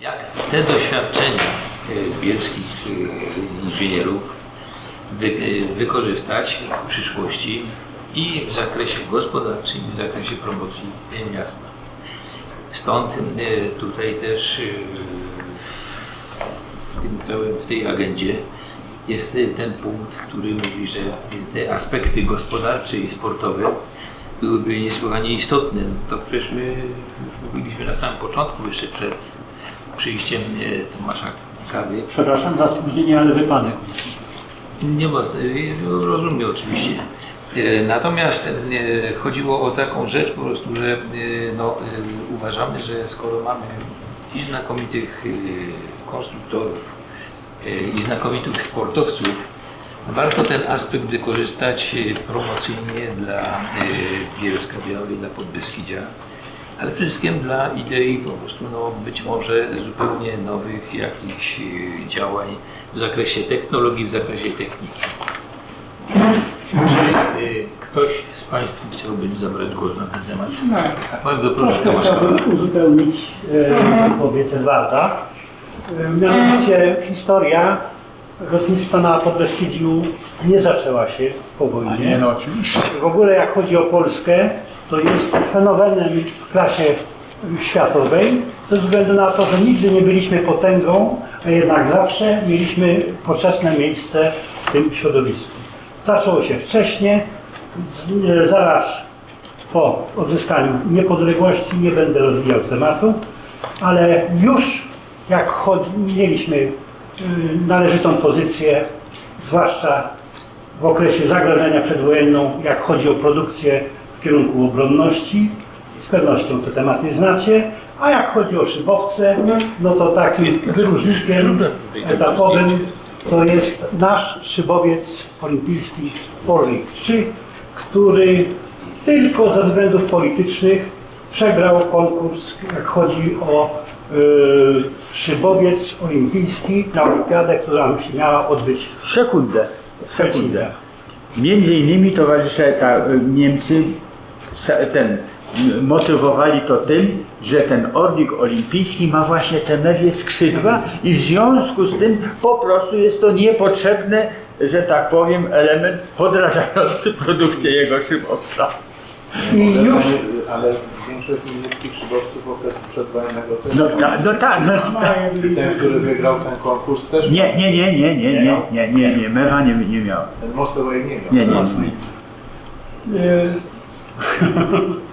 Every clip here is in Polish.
Jak te doświadczenia bielskich e, inżynierów e, wykorzystać w przyszłości i w zakresie gospodarczym, i w zakresie promocji miasta. Stąd e, tutaj też w tym całym, w tej agendzie jest ten punkt, który mówi, że te aspekty gospodarcze i sportowe byłyby niesłychanie istotne. To przecież my już mówiliśmy na samym początku, jeszcze przed przyjściem e, Tomasza Kawy. Przepraszam za spóźnienie, ale wypadek. Nie ma, e, rozumiem oczywiście. E, Natomiast chodziło o taką rzecz po prostu, że no, uważamy, że skoro mamy i znakomitych konstruktorów i znakomitych sportowców, warto ten aspekt wykorzystać promocyjnie dla Bielska Białej, dla Podbeskidzia, ale przede wszystkim dla idei po prostu no, być może zupełnie nowych jakichś e, działań w zakresie technologii, w zakresie techniki. Czy y, ktoś z Państwa chciałby zabrać głos na ten temat? Bardzo proszę, Troszkę Tomasz chciałbym uzupełnić e, wypowiedź Edwarda. E, mianowicie historia lotnictwa na Podbeskidziu nie zaczęła się po wojnie. no oczywiście. W ogóle jak chodzi o Polskę, to jest fenomenem w klasie światowej, ze względu na to, że nigdy nie byliśmy potęgą, a jednak zawsze mieliśmy poczesne miejsce w tym środowisku. Zaczęło się wcześniej, e, zaraz po odzyskaniu niepodległości, nie będę rozwijał tematu, ale już jak mieliśmy y, należytą pozycję, zwłaszcza w okresie zagrożenia przedwojenną, jak chodzi o produkcję kierunku obronności, z pewnością te tematy znacie, a jak chodzi o szybowce, no to takim wyróżnikiem etapowym to jest nasz szybowiec olimpijski Orlik 3, który tylko ze względów politycznych przegrał konkurs, jak chodzi o y, szybowiec olimpijski na olimpiadę, która się miała odbyć Sekundę, w sekundę. Helsinkach. Między innymi towarzysze ta, Niemcy se- ten, motywowali to tym, że ten orlik olimpijski ma właśnie te mewie skrzydła i w związku z tym po prostu jest to niepotrzebny, że tak powiem, element podrażający produkcję jego szybowca. I już Ale większość niemieckich szybowców okresu przedwojennego też No, miał. ta, no tak, no, tak. Ten, który wygrał ten konkurs też Nie, nie, nie, nie, nie, nie, nie, nie, nie, mewa nie, nie miał. Ten Moseley nie miał. Nie, nie, nie.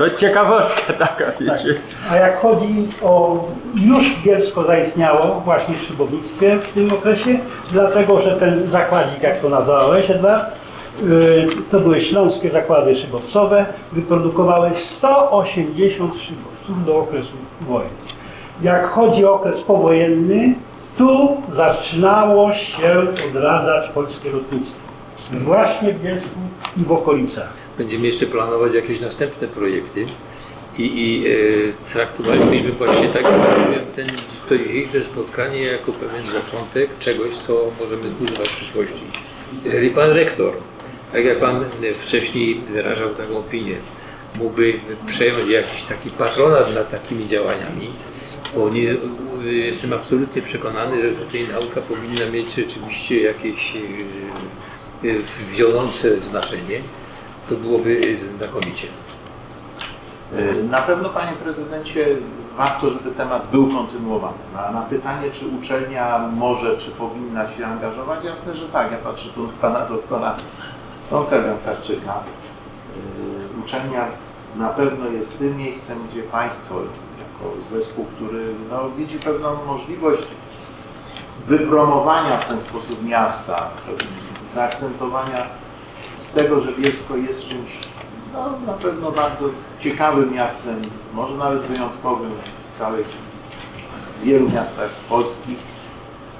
To ciekawostka taka, wiecie. A jak chodzi o już Bielsko zaistniało właśnie w szybownictwie w tym okresie, dlatego że ten zakładzik, jak to nazwałeś Edward, y, to były śląskie zakłady szybowcowe, wyprodukowały 180 szybowców do okresu wojny. Jak chodzi o okres powojenny, tu zaczynało się odradzać polskie lotnictwo. Właśnie w Bielsku i w okolicach. Będziemy jeszcze planować jakieś następne projekty i, i e, traktowalibyśmy właśnie tak, jak ten, to dzisiejsze spotkanie jako pewien zaczątek czegoś, co możemy zbudować w przyszłości. E, I Pan Rektor, tak jak Pan wcześniej wyrażał taką opinię, mógłby przejąć jakiś taki patronat nad takimi działaniami, bo nie, e, jestem absolutnie przekonany, że tutaj nauka powinna mieć rzeczywiście jakieś e, e, wiodące znaczenie. To byłoby znakomicie. Na pewno, panie prezydencie, warto, żeby temat był kontynuowany. Na, na pytanie, czy uczelnia może, czy powinna się angażować, jasne, że tak. Ja patrzę tu na pana doktora Tomka Gancarczyka. Yy, Uczelnia na pewno jest tym miejscem, gdzie państwo, jako zespół, który no, widzi pewną możliwość wypromowania w ten sposób miasta, zaakcentowania tego, że Bielsko jest czymś no, na pewno bardzo ciekawym miastem, może nawet wyjątkowym w całych wielu miastach polskich.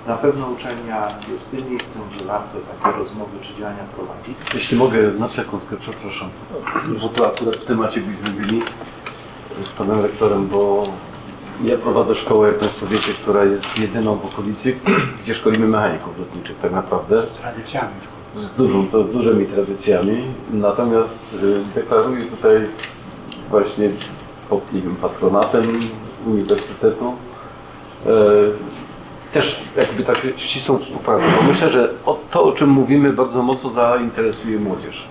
Na pewno uczelnia jest tym miejscem, gdzie warto takie rozmowy czy działania prowadzić. Jeśli mogę na sekundkę, przepraszam, bo to akurat w temacie byśmy byli z panem rektorem, bo ja prowadzę szkołę, jak Państwo wiecie, która jest jedyną w okolicy, gdzie szkolimy mechaników lotniczych tak naprawdę, Tradycjami. z dużą, to dużymi tradycjami. Natomiast y, deklaruję tutaj właśnie pod nie wiem, patronatem Uniwersytetu e, też jakby tak ścisłą współpracę, bo myślę, że o, to, o czym mówimy, bardzo mocno zainteresuje młodzież.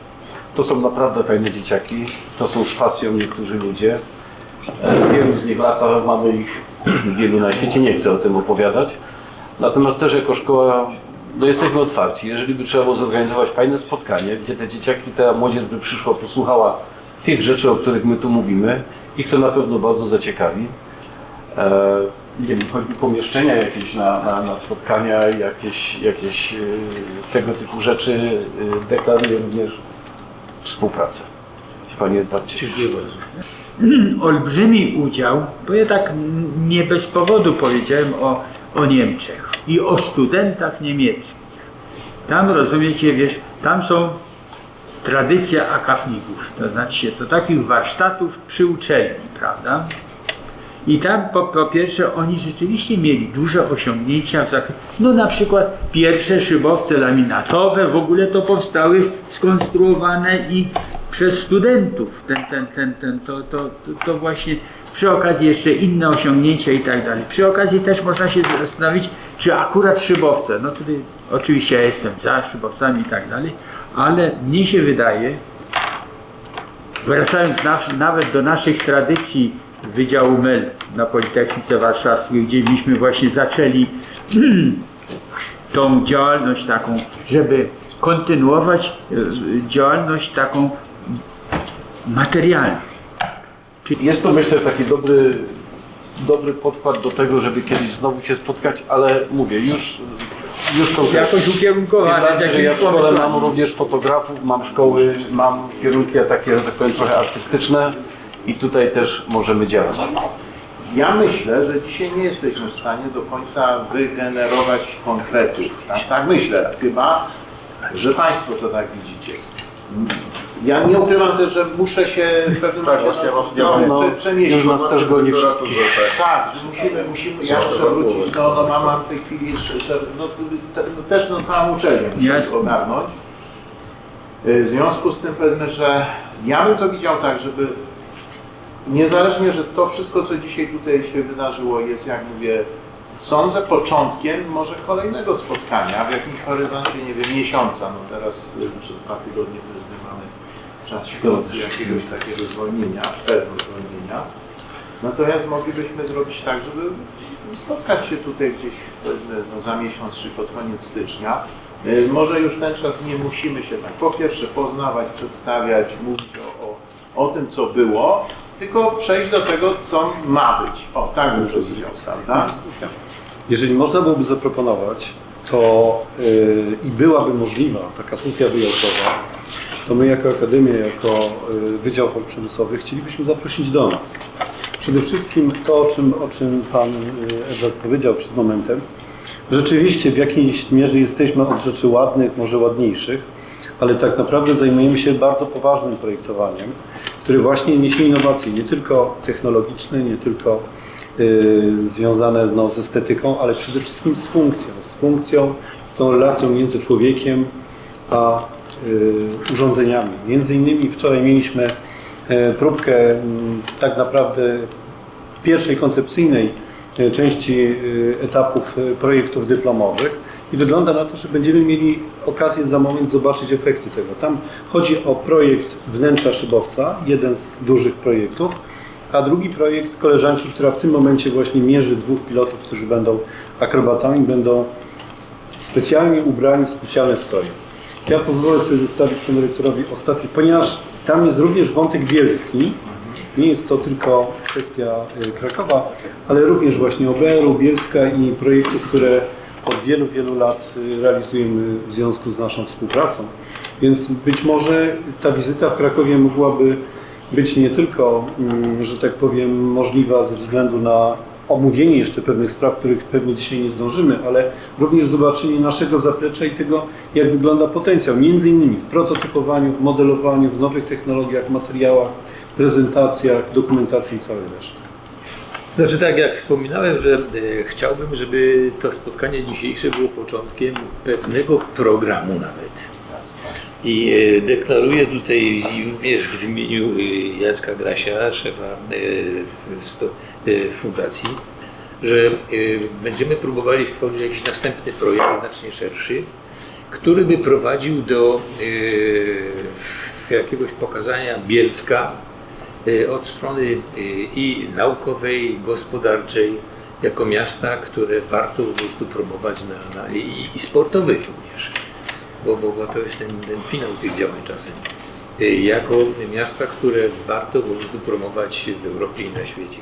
To są naprawdę fajne dzieciaki, to są z pasją niektórzy ludzie. Wielu z nich lata, mamy ich wielu na świecie, nie chcę o tym opowiadać. Natomiast też jako szkoła, no jesteśmy otwarci. Jeżeli by trzeba było zorganizować fajne spotkanie, gdzie te dzieciaki, ta młodzież by przyszła, posłuchała tych rzeczy, o których my tu mówimy, ich to na pewno bardzo zaciekawi. E, nie wiem, choćby pomieszczenia jakieś na, na, na spotkania, jakieś, jakieś e, tego typu rzeczy e, deklaruję również współpracę. Panie Edwardzie. Dziękuję bardzo. olbrzymi udział, bo ja tak nie bez powodu powiedziałem o, o Niemczech i o studentach niemieckich. Tam rozumiecie, wiesz, tam są tradycja akawników, to znaczy to takich warsztatów przy uczelni, prawda? I tam po, po pierwsze oni rzeczywiście mieli duże osiągnięcia w no na przykład pierwsze szybowce laminatowe w ogóle to powstały skonstruowane i przez studentów. Ten, ten, ten, ten, to, to, to, to właśnie przy okazji jeszcze inne osiągnięcia i tak dalej. Przy okazji też można się zastanowić, czy akurat szybowce, no tutaj oczywiście ja jestem za szybowcami i tak dalej, ale mnie się wydaje, wracając na, nawet do naszych tradycji Wydziału MEL na Politechnice Warszawskiej, gdzie myśmy właśnie zaczęli tą działalność taką, żeby kontynuować e, działalność taką materialną. Jest to myślę taki dobry, dobry podkład do tego, żeby kiedyś znowu się spotkać, ale mówię, już, już konkretnie. Jakoś ukierunkowane. że ja w szkole mam również fotografów, mam szkoły, mam kierunki takie, że tak powiem, trochę artystyczne i tutaj też możemy działać. Ja myślę, że dzisiaj nie jesteśmy w stanie do końca wygenerować konkretów. Tak, tak myślę, chyba, że Państwo to tak widzicie. Ja nie ukrywam też, że muszę się w pewnym Tak, momencie właśnie ja trochę no, przemieścić. już nas też goni wszystkich. tak. Że musimy, musimy, ja muszę wrócić, no, no mam, mam w tej chwili, że, no, te, no, też no, całą uczelnię musimy Jasne. ogarnąć. Y, W związku z tym powiedzmy, że ja bym to widział tak, żeby niezależnie, że to wszystko, co dzisiaj tutaj się wydarzyło jest, jak mówię, sądzę początkiem może kolejnego spotkania w jakimś horyzoncie, nie wiem, miesiąca, no teraz y, przez dwa tygodnie powiedzmy mamy czas świąt, jakiegoś takiego zwolnienia, pewnego zwolnienia. Natomiast moglibyśmy zrobić tak, żeby spotkać się tutaj gdzieś powiedzmy no, za miesiąc czy pod koniec stycznia. Y, Może już ten czas nie musimy się tak po pierwsze poznawać, przedstawiać, mówić o, o, o tym, co było, tylko przejść do tego, co ma być. O, tak bym to prawda? Jeżeli można byłoby zaproponować, to yy, i byłaby możliwa taka sesja wyjazdowa, to my jako Akademia, jako yy, Wydział Form chcielibyśmy zaprosić do nas. Przede wszystkim to, o czym, o czym Pan yy, Edward powiedział przed momentem. Rzeczywiście w jakiejś mierze jesteśmy od rzeczy ładnych, może ładniejszych, ale tak naprawdę zajmujemy się bardzo poważnym projektowaniem, które właśnie niesie innowacje, nie tylko technologiczne, nie tylko y, związane no, z estetyką, ale przede wszystkim z funkcją, z funkcją, z tą relacją między człowiekiem a y, urządzeniami. Między innymi wczoraj mieliśmy e, próbkę m, tak naprawdę pierwszej koncepcyjnej e, części e, etapów e, projektów dyplomowych i wygląda na to, że będziemy mieli okazję za moment zobaczyć efekty tego. Tam chodzi o projekt wnętrza szybowca, jeden z dużych projektów, a drugi projekt koleżanki, która w tym momencie właśnie mierzy dwóch pilotów, którzy będą akrobatami, będą specjalnie ubrani w specjalne stroje. Ja pozwolę sobie zostawić panu rektorowi ostatni, ponieważ tam jest również wątek bielski. Nie jest to tylko kwestia y, Krakowa, ale również właśnie OBR-u, Bielska i projektów, które od wielu, wielu lat y, realizujemy w związku z naszą współpracą. Więc być może ta wizyta w Krakowie mogłaby być nie tylko, mm, że tak powiem, możliwa ze względu na omówienie jeszcze pewnych spraw, których pewnie dzisiaj nie zdążymy, ale również zobaczenie naszego zaplecza i tego, jak wygląda potencjał, między innymi w prototypowaniu, w modelowaniu, w nowych technologiach, materiałach, prezentacjach, dokumentacji i całej reszty. Znaczy tak jak wspominałem, że e, chciałbym, żeby to spotkanie dzisiejsze było początkiem pewnego programu nawet. I e, deklaruję tutaj również w imieniu e, Jacka Grasia, szefa fundacji, że będziemy próbowali stworzyć jakiś następny projekt znacznie szerszy, który by prowadził do jakiegoś pokazania Bielska od strony y, i naukowej, gospodarczej, jako miasta, które warto po prostu promować na, na, i, i sportowych również, bo, bo, bo to jest ten, ten finał tych działań czasem. Y, Jako miasta, które warto po prostu promować w Europie i na świecie.